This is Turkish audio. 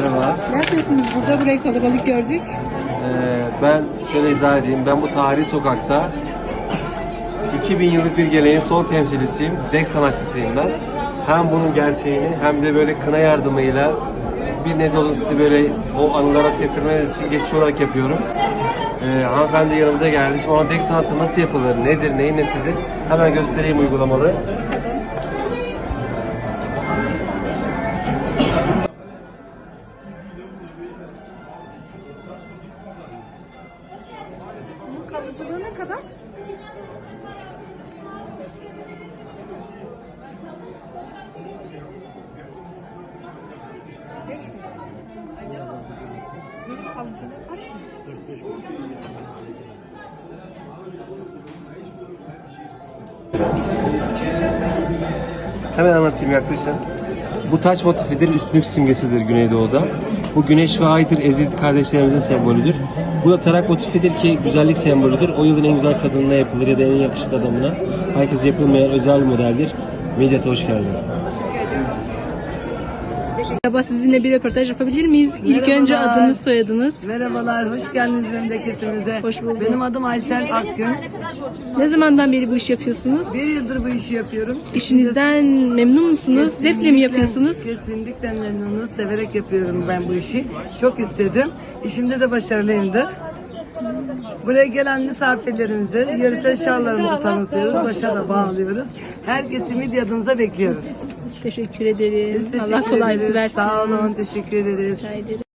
Merhaba. Ne yapıyorsunuz burada? Burayı kalabalık gördük. Ee, ben şöyle izah edeyim. Ben bu tarihi sokakta 2000 yıllık bir geleneğin son temsilcisiyim. Dek sanatçısıyım ben. Hem bunun gerçeğini hem de böyle kına yardımıyla bir nebze olsun sizi böyle o anılara sevdirmeniz için geçiş olarak yapıyorum. Ee, hanımefendi yanımıza geldi. Şimdi ona dek sanatı nasıl yapılır, nedir, neyin nesidir hemen göstereyim uygulamalı. Kalıcılığı ne kadar? Hemen anlatayım yaklaşın. Bu taş motifidir, üstünlük simgesidir Güneydoğu'da. Bu güneş ve aydır Ezid kardeşlerimizin sembolüdür. Bu da tarak motifidir ki güzellik sembolüdür. O yılın en güzel kadınına yapılır ya da en yakışıklı adamına. Herkese yapılmayan özel modeldir. Medyata hoş geldin. Merhaba sizinle bir röportaj yapabilir miyiz? İlk önce Merhabalar. adınız, soyadınız. Merhabalar, hoş geldiniz memleketimize. Hoş bulduk. Benim adım Aysel Akgün. Ne zamandan beri bu işi yapıyorsunuz? Bir yıldır bu işi yapıyorum. İşinizden memnun musunuz? Zevkle mi Kesinlikle- yapıyorsunuz? Kesinlikle memnunum. Severek yapıyorum ben bu işi. Çok istedim. İşimde de başarılıyımdır. Buraya gelen misafirlerimize yöresel şallarımızı tanıtıyoruz. Başa da bağlıyoruz. Herkesi midyatımıza bekliyoruz. Teşekkür ederiz. Biz Allah teşekkür kolaylık ederiz. versin. Sağ olun, teşekkür ederiz. Rica ederim.